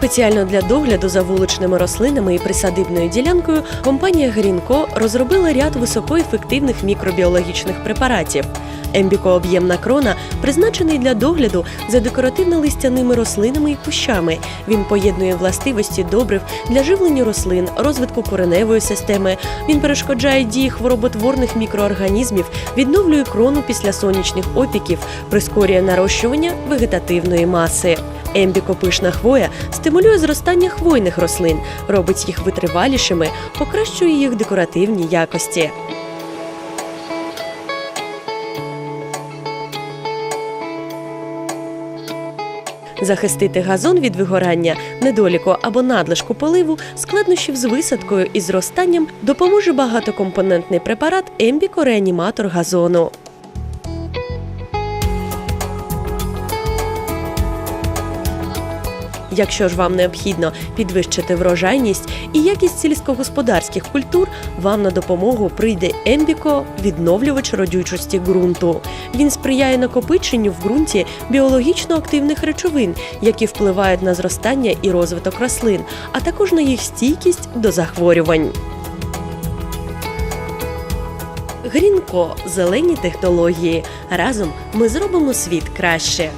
Спеціально для догляду за вуличними рослинами і присадибною ділянкою компанія Грінко розробила ряд високоефективних мікробіологічних препаратів. Ембікооб'ємна крона призначений для догляду за декоративно-листяними рослинами і кущами. Він поєднує властивості добрив для живлення рослин, розвитку кореневої системи. Він перешкоджає дії хвороботворних мікроорганізмів, відновлює крону після сонячних опіків, прискорює нарощування вегетативної маси. Ембікопишна хвоя стимулює зростання хвойних рослин, робить їх витривалішими, покращує їх декоративні якості. Захистити газон від вигорання, недоліку або надлишку поливу, складнощів з висадкою і зростанням допоможе багатокомпонентний препарат Ембіко-реаніматор газону. Якщо ж вам необхідно підвищити врожайність і якість сільськогосподарських культур, вам на допомогу прийде Ембіко відновлювач родючості ґрунту. Він сприяє накопиченню в ґрунті біологічно активних речовин, які впливають на зростання і розвиток рослин, а також на їх стійкість до захворювань. Грінко зелені технології. Разом ми зробимо світ краще.